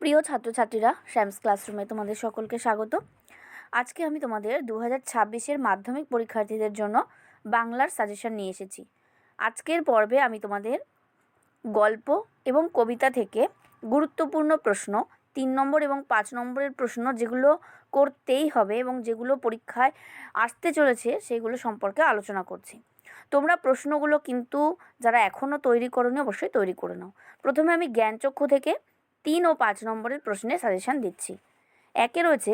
প্রিয় ছাত্রছাত্রীরা, শ্যামস ক্লাসরুমে তোমাদের সকলকে স্বাগত। আজকে আমি তোমাদের দু হাজার ছাব্বিশের মাধ্যমিক পরীক্ষার্থীদের জন্য বাংলার সাজেশন নিয়ে এসেছি। আজকের পর্বে আমি তোমাদের গল্প এবং কবিতা থেকে গুরুত্বপূর্ণ প্রশ্ন, তিন নম্বর এবং পাঁচ নম্বরের প্রশ্ন যেগুলো করতেই হবে এবং যেগুলো পরীক্ষায় আসতে চলেছে সেগুলো সম্পর্কে আলোচনা করছি। তোমরা প্রশ্নগুলো কিন্তু যারা এখনও তৈরি করোনি অবশ্যই তৈরি করে নাও। প্রথমে আমি জ্ঞানচক্ষু থেকে তিন ও পাঁচ নম্বরের প্রশ্নের সাজেশান দিচ্ছি। একে রয়েছে,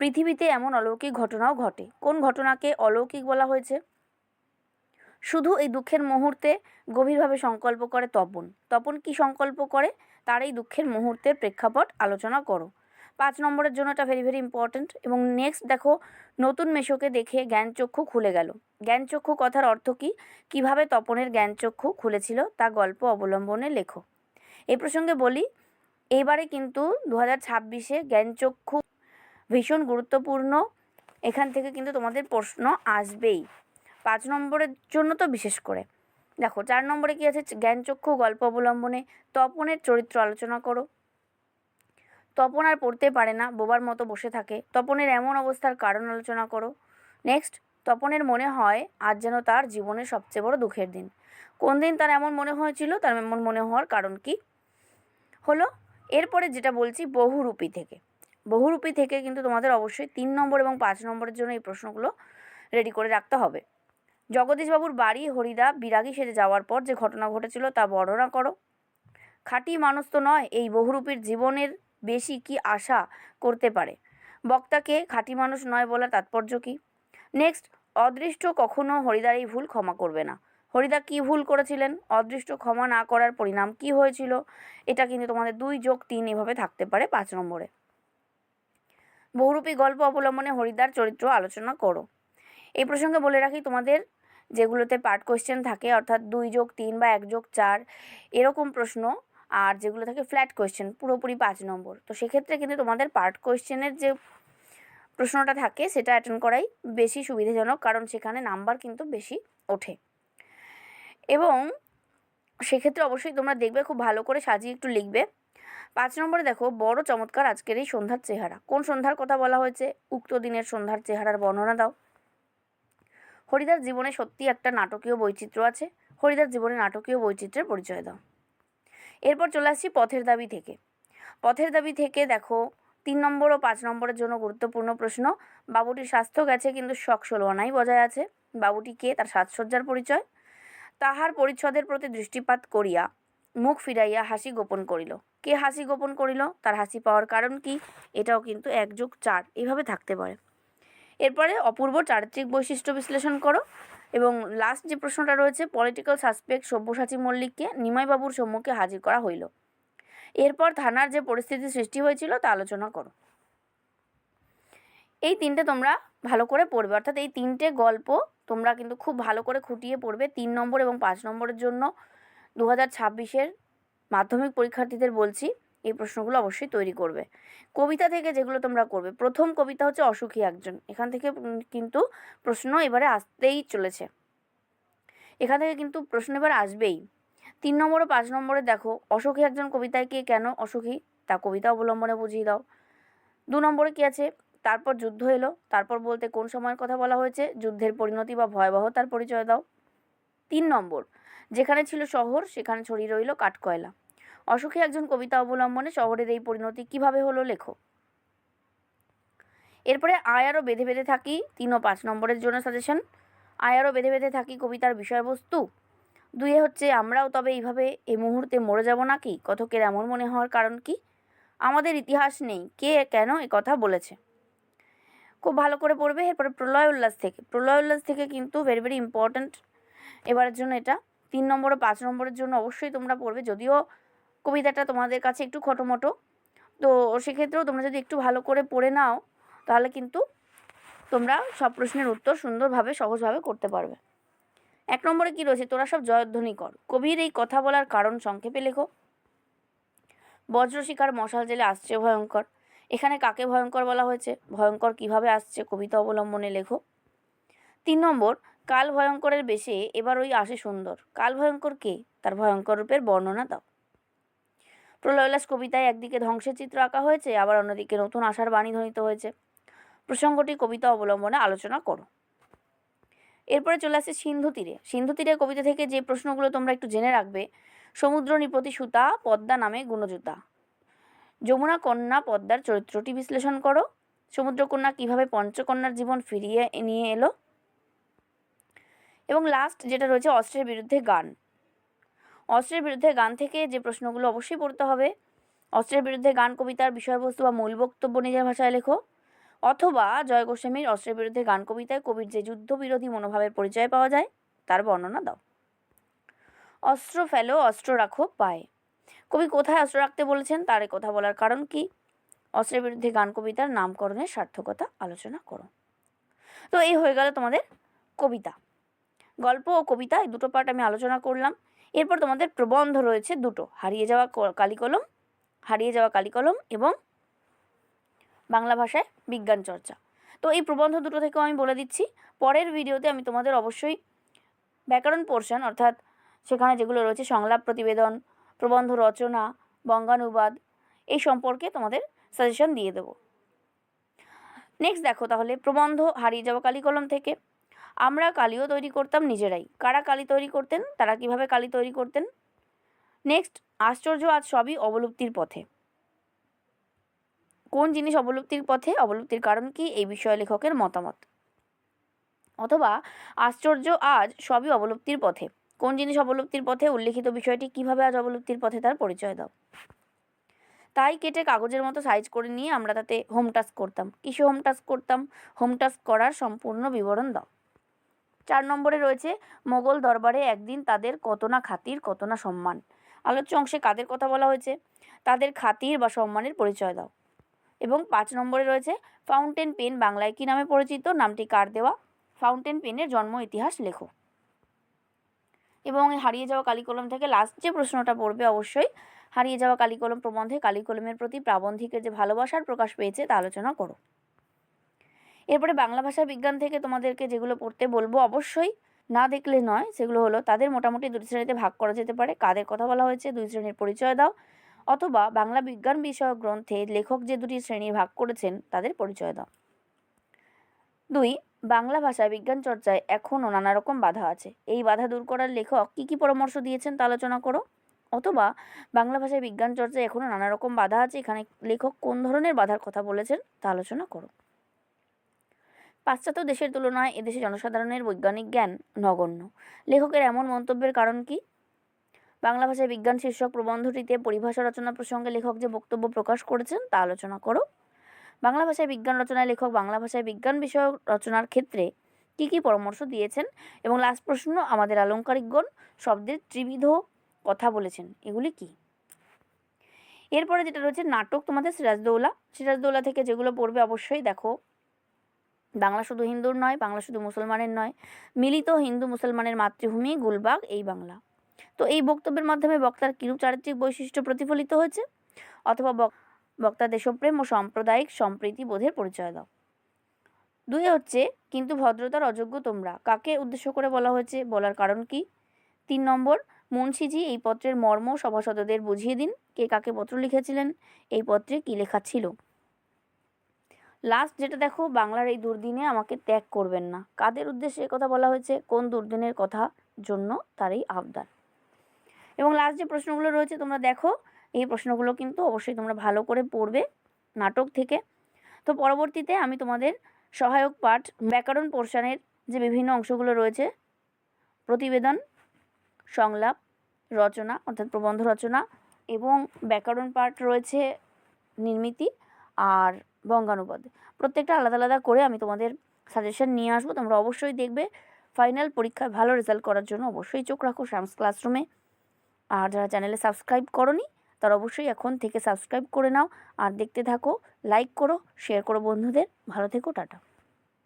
পৃথিবীতে এমন অলৌকিক ঘটনাও ঘটে। কোন ঘটনাকে অলৌকিক বলা হয়েছে? শুধু এই দুঃখের মুহূর্তে গভীরভাবে সংকল্প করে তপন। তপন কি সংকল্প করে? তার এই দুঃখের মুহূর্তের প্রেক্ষাপট আলোচনা করো। পাঁচ নম্বরের জন্য এটা ভেরি ভেরি ইম্পর্ট্যান্ট এবং নেক্সট দেখো, নতুন মেশোকে দেখে জ্ঞানচক্ষু খুলে গেল। জ্ঞানচক্ষু কথার অর্থ কী? কীভাবে তপনের জ্ঞানচক্ষু খুলেছিল? তা গল্প অবলম্বনে লেখো। এই প্রসঙ্গে বলি এবারে কিন্তু দু হাজার ছাব্বিশে জ্ঞানচক্ষু ভীষণ গুরুত্বপূর্ণ। এখান থেকে কিন্তু তোমাদের প্রশ্ন আসবেই। পাঁচ নম্বরের জন্য তো বিশেষ করে। দেখো, চার নম্বরে কী আছে? জ্ঞানচক্ষু গল্প অবলম্বনে তপনের চরিত্র আলোচনা করো। তপন আর পড়তে পারে না, বোবার মতো বসে থাকে। তপনের এমন অবস্থার কারণ আলোচনা করো। নেক্সট, তপনের মনে হয় আজ যেন তার জীবনের সবচেয়ে বড় দুঃখের দিন। কোন দিন তার এমন মনে হয়েছিল? তার এমন মনে হওয়ার কারণ কি? হলো এরপরে যেটা বলছি বহুরূপী থেকে। বহুরূপী থেকে কিন্তু তোমাদের অবশ্যই তিন নম্বর এবং পাঁচ নম্বরের জন্য এই প্রশ্নগুলো রেডি করে রাখতে হবে। জগদীশবাবুর বাড়ি হরিদা বিরাগী সেজে যাওয়ার পর যে ঘটনা ঘটেছিল তা বর্ণনা করো। খাঁটি মানুষ তো নয়, এই বহুরূপীর জীবনের বেশি কি আশা করতে পারে? বক্তাকে খাঁটি মানুষ নয় বলার তাৎপর্য কী? নেক্সট অদৃষ্ট কখনো হরিদার এই ভুল ক্ষমা করবে না। হরিদা কী ভুল করেছিলেন? অদৃষ্ট ক্ষমা না করার পরিণাম কি হয়েছিল? এটা কিন্তু তোমাদের দুই যোগ তিন এভাবে থাকতে পারে পাঁচ নম্বরে। বহুরূপী গল্প অবলম্বনে হরিদার চরিত্র আলোচনা করো। এই প্রসঙ্গে বলে রাখি, তোমাদের যেগুলোতে পার্ট কোয়েশ্চেন থাকে, অর্থাৎ দুই যোগ তিন বা এক যোগ চার, এরকম প্রশ্ন, আর যেগুলো থাকে ফ্ল্যাট কোয়েশ্চেন পুরোপুরি পাঁচ নম্বর। তো সেক্ষেত্রে কিন্তু তোমাদের পার্ট কোয়েশ্চেনের যে প্রশ্নটা থাকে, সেটা অ্যাটেন্ড করাই বেশি সুবিধাজনক, কারণ সেখানে নাম্বার কিন্তু বেশি ওঠে। এবং সেক্ষেত্রে অবশ্যই তোমরা দেখবে, খুব ভালো করে সাজিয়ে একটু লিখবে। পাঁচ নম্বরে দেখো, বড় চমৎকার আজকের এই সন্ধ্যার চেহারা। কোন সন্ধ্যার কথা বলা হয়েছে? উক্ত দিনের সন্ধ্যার চেহারার বর্ণনা দাও। হরিদার জীবনে সত্যি একটা নাটকীয় বৈচিত্র্য আছে। হরিদার জীবনে নাটকীয় বৈচিত্র্যের পরিচয় দাও। এরপর চলে আসছি পথের দাবি থেকে। পথের দাবি থেকে দেখো, তিন নম্বর ও পাঁচ নম্বরের জন্য গুরুত্বপূর্ণ প্রশ্ন, বাবুটির স্বাস্থ্য গেছে কিন্তু শখ ষোলোয়ানাই বজায় আছে। বাবুটি কে? তার সাজসজ্জার পরিচয়। তাহার পরিচ্ছদের প্রতি দৃষ্টিপাত করিয়া মুখ ফিরাইয়া হাসি গোপন করিল। কে হাসি গোপন করিল? তার হাসি পাওয়ার কারণ কি? এটাও কিন্তু এক যোগ চার। এইভাবে থাকতে পারে। এরপরে অপূর্ব চারিত্রিক বৈশিষ্ট্য বিশ্লেষণ করো এবং লাস্ট যে প্রশ্নটা রয়েছে পলিটিক্যাল সাসপেক্ট সব্যসাচী মল্লিককে নিমাইবাবুর সম্মুখে হাজির করা হইল। এরপর থানার যে পরিস্থিতি সৃষ্টি হয়েছিল তা আলোচনা করো। এই তিনটে তোমরা ভালো করে পড়বে। অর্থাৎ এই তিনটে গল্প তোমরা কিন্তু খুব ভালো করে খুঁটিয়ে পড়বে তিন নম্বর এবং পাঁচ নম্বরের জন্য দু হাজার ছাব্বিশের মাধ্যমিক পরীক্ষার্থীদের বলছি, এই প্রশ্নগুলো অবশ্যই তৈরি করবে। কবিতা থেকে যেগুলো তোমরা করবে, প্রথম কবিতা হচ্ছে অসুখী একজন। এখান থেকে কিন্তু প্রশ্ন এবারে আসতেই চলেছে। এখান থেকে কিন্তু প্রশ্ন এবার আসবেই। তিন নম্বর ও পাঁচ নম্বরে দেখো, অসুখী একজন কবিতায় কে কেন অসুখী? তা কবিতা অবলম্বনে বুঝিয়ে দাও। দু নম্বরে কী আছে? তারপর যুদ্ধ এলো। তারপর বলতে কোন সময়ের কথা বলা হয়েছে? যুদ্ধের পরিণতি বা ভয়াবহতার পরিচয় দাও। তিন নম্বর, যেখানে ছিল শহর, সেখানে ছড়িয়ে রইল কাঠকয়লা। অসুখী একজন কবিতা অবলম্বনে শহরের এই পরিণতি কীভাবে হলো লেখো। এরপরে আয়ারও বেঁধে বেঁধে থাকি, তিন ও পাঁচ নম্বরের জন্য সাজেশন আয়ারও বেঁধে বেঁধে থাকি কবিতার বিষয়বস্তু। দুয়ে হচ্ছে, আমরাও তবে এইভাবে এই মুহূর্তে মরে যাব নাকি? কথকের এমন মনে হওয়ার কারণ কি? আমাদের ইতিহাস নেই, কে কেন এ কথা বলেছে? খুব ভালো করে পড়বে। এরপরে প্রলয় উল্লাস থেকে। প্রলয় উল্লাস থেকে কিন্তু ভেরি ভেরি ইম্পর্ট্যান্ট এবারের জন্য এটা। তিন নম্বর ও পাঁচ নম্বরের জন্য অবশ্যই তোমরা পড়বে। যদিও কবিতাটা তোমাদের কাছে একটু খটোমটো, তো সেক্ষেত্রেও তোমরা যদি একটু ভালো করে পড়ে নাও, তাহলে কিন্তু তোমরা সব প্রশ্নের উত্তর সুন্দরভাবে, সহজভাবে করতে পারবে। এক নম্বরে কী রয়েছে? তোরা সব জয়ধ্বনি কর। কবির এই কথা বলার কারণ সংক্ষেপে লেখো। বজ্রশিকার মশাল জেলে আসছে ভয়ঙ্কর। এখানে কাকে ভয়ঙ্কর বলা হয়েছে? ভয়ঙ্কর কীভাবে আসছে? কবিতা অবলম্বনে লেখো। তিন নম্বর, কাল ভয়ঙ্করের বেশে এবার ওই আসে সুন্দর। কাল ভয়ঙ্কর কে? তার ভয়ঙ্কর রূপের বর্ণনা দাও। প্রলয়লাস কবিতায় একদিকে ধ্বংসের চিত্র আঁকা হয়েছে, আবার অন্যদিকে নতুন আশার বাণী ধ্বনিত হয়েছে। প্রসঙ্গটি কবিতা অবলম্বনে আলোচনা করো। এরপরে চলে আসছে সিন্ধু তীরে। সিন্ধু তীরে কবিতা থেকে যে প্রশ্নগুলো তোমরা একটু জেনে রাখবে, সমুদ্র নিপতি সুতা, পদ্মা নামে গুণজুতা। যমুনা কন্যা পদ্মার চরিত্রটি বিশ্লেষণ করো। সমুদ্রকন্যা কীভাবে পঞ্চকন্যার জীবন ফিরিয়ে নিয়ে এলো? এবং লাস্ট যেটা রয়েছে, অস্ত্রের বিরুদ্ধে গান। অস্ত্রের বিরুদ্ধে গান থেকে যে প্রশ্নগুলো অবশ্যই পড়তে হবে। অস্ত্রের বিরুদ্ধে গান, কবিতার বিষয়বস্তু বা মূল বক্তব্য নিজের ভাষায় লেখো। অথবা জয় গোস্বামীর অস্ত্রের বিরুদ্ধে গান কবিতায় কবির যে যুদ্ধবিরোধী মনোভাবের পরিচয় পাওয়া যায়, তার বর্ণনা দাও। অস্ত্র ফেলো, অস্ত্র রাখো, পায়ে। কবি কোথায় অস্ত্র রাখতে বলেছেন তার কথা বলার কারণ কি? অস্ত্রের বিরুদ্ধে গান কবিতার নামকরণের সার্থকতা আলোচনা করো। তো এই হয়ে গেল তোমাদের কবিতা। গল্প ও কবিতা, এই দুটো পার্ট আমি আলোচনা করলাম। এরপর তোমাদের প্রবন্ধ রয়েছে দুটো, হারিয়ে যাওয়া কালিকলম, হারিয়ে যাওয়া কালিকলম এবং বাংলা ভাষায় বিজ্ঞান চর্চা। তো এই প্রবন্ধ দুটো থেকেও আমি বলে দিচ্ছি, পরের ভিডিওতে আমি তোমাদের অবশ্যই ব্যাকরণ পোর্শন অর্থাৎ সেখানে যেগুলো রয়েছে সংলাপ প্রতিবেদন প্রবন্ধ রচনা, বঙ্গানুবাদ, এই সম্পর্কে তোমাদের সাজেশন দিয়ে দেবো। নেক্সট দেখো তাহলে প্রবন্ধ হারিয়ে যাওয়া কালিকলম থেকে। আমরা কালিও তৈরি করতাম নিজেরাই। কারা কালি তৈরি করতেন? তারা কীভাবে কালি তৈরি করতেন? নেক্সট আশ্চর্য আজ সবই অবলুপ্তির পথে। কোন জিনিস অবলুপ্তির পথে? অবলুপ্তির কারণ কি? এই বিষয়ে লেখকের মতামত। অথবা, আশ্চর্য আজ সবই অবলুপ্তির পথে। কোন জিনিস অবলুপ্তির পথে উল্লেখিত বিষয়টি কীভাবে আজ অবলুপ্তির পথে তার পরিচয় দাও। তাই কেটে কাগজের মতো সাইজ করে নিয়ে আমরা তাতে হোম টাস্ক করতাম। কিসে হোম টাস্ক করতাম? হোম টাস্ক করার সম্পূর্ণ বিবরণ দাও। চার নম্বরে রয়েছে, মোগল দরবারে একদিন তাদের কত না খাতির, কত না সম্মান। আলোচ্য অংশে কাদের কথা বলা হয়েছে? তাদের খাতির বা সম্মানের পরিচয় দাও। এবং পাঁচ নম্বরে রয়েছে ফাউন্টেন পেন বাংলায় কী নামে পরিচিত? নামটি কার দেওয়া? ফাউন্টেন পেনের জন্ম ইতিহাস লেখো। এবং হারিয়ে যাওয়া কালিকলম থেকে লাস্ট যে প্রশ্নটা পড়বে অবশ্যই, হারিয়ে যাওয়া কালিকলম প্রবন্ধে কালিকলমের প্রতি প্রাবন্ধিকের যে ভালোবাসার প্রকাশ পেয়েছে তা আলোচনা করো। এরপরে বাংলা ভাষা বিজ্ঞান থেকে তোমাদেরকে যেগুলো পড়তে বলব অবশ্যই, না দেখলে নয়, সেগুলো হলো তাদের মোটামুটি দুটি শ্রেণীতে ভাগ করা যেতে পারে। কাদের কথা বলা হয়েছে দুই শ্রেণির পরিচয় দাও। অথবা বাংলা বিজ্ঞান বিষয়ক গ্রন্থে লেখক যে দুটি শ্রেণি ভাগ করেছেন তাদের পরিচয় দাও। দুই বাংলা ভাষায় বিজ্ঞান চর্চায় এখনও নানা রকম বাধা আছে। এই বাধা দূর করার লেখক কী কী পরামর্শ দিয়েছেন তা আলোচনা করো। অথবা বাংলা ভাষায় বিজ্ঞান চর্চায় এখনও নানা রকম বাধা আছে, এখানে লেখক কোন ধরনের বাধার কথা বলেছেন তা আলোচনা করো। পাশ্চাত্য দেশের তুলনায় এদেশে জনসাধারণের বৈজ্ঞানিক জ্ঞান নগণ্য। লেখকের এমন মন্তব্যের কারণ কি? বাংলা ভাষায় বিজ্ঞান শীর্ষক প্রবন্ধটিতে পরিভাষা রচনা প্রসঙ্গে লেখক যে বক্তব্য প্রকাশ করেছেন তা আলোচনা করো। বাংলা ভাষায় বিজ্ঞান রচনায় লেখক, বাংলা ভাষায় বিজ্ঞান বিষয়ক রচনার ক্ষেত্রে কী কী পরামর্শ দিয়েছেন? এবং লাস্ট প্রশ্ন, আমাদের আলঙ্কারিকগণ শব্দের ত্রিবিধ কথা বলেছেন, এগুলি কি? এরপরে যেটা রয়েছে, নাটক তোমাদের সিরাজদৌলা। সিরাজদৌলা থেকে যেগুলো পড়বে অবশ্যই দেখো। বাংলা শুধু হিন্দুর নয়, বাংলা শুধু মুসলমানের নয়। মিলিত হিন্দু মুসলমানের মাতৃভূমি গুলবাগ, এই বাংলা। তো এই বক্তব্যের মাধ্যমে বক্তার কিরূপ চারিত্রিক বৈশিষ্ট্য প্রতিফলিত হয়েছে? অথবা বক্তা দেশপ্রেম ও সাম্প্রদায়িক সম্প্রীতি বোধের পরিচয় দাও। দুই হচ্ছে, কিন্তু ভদ্রতার অযোগ্য তোমরা। কাকে উদ্দেশ্য করে বলা হয়েছে? বলার কারণ কি? তিন নম্বর, মুন্সিজি এই পত্রের মর্ম সভাসদদের বুঝিয়ে দিন। কে কাকে পত্র লিখেছিলেন? এই পত্রে কী লেখা ছিল? লাস্ট যেটা দেখো, বাংলার এই দুর্দিনে আমাকে ত্যাগ করবেন না। কাদের উদ্দেশ্যে কথা বলা হয়েছে? কোন দুর্দিনের কথা জন্য তার এই আবদার? এবং লাস্ট যে প্রশ্নগুলো রয়েছে, তোমরা দেখো এই প্রশ্নগুলো কিন্তু অবশ্যই তোমরা ভালো করে পড়বে নাটক থেকে। তো পরবর্তীতে আমি তোমাদের সহায়ক পাঠ ব্যাকরণ পোর্শনের যে বিভিন্ন অংশগুলো রয়েছে, প্রতিবেদন, সংলাপ, রচনা, অর্থাৎ প্রবন্ধ রচনা এবং ব্যাকরণ পাঠ রয়েছে নির্মিতি আর বঙ্গানুবাদ। প্রত্যেকটা আলাদা আলাদা করে আমি তোমাদের সাজেশন নিয়ে আসব। তোমরা অবশ্যই দেখবে। ফাইনাল পরীক্ষায় ভালো রেজাল্ট করার জন্য অবশ্যই চোখ রাখো শ্যামস ক্লাসরুমে আর যারা চ্যানেলে সাবস্ক্রাইব করনি তারা অবশ্যই এখন থেকে সাবস্ক্রাইব করে নাও। আর দেখতে থাকো লাইক করো শেয়ার করো বন্ধুদের। ভালো থেকো, টাটা।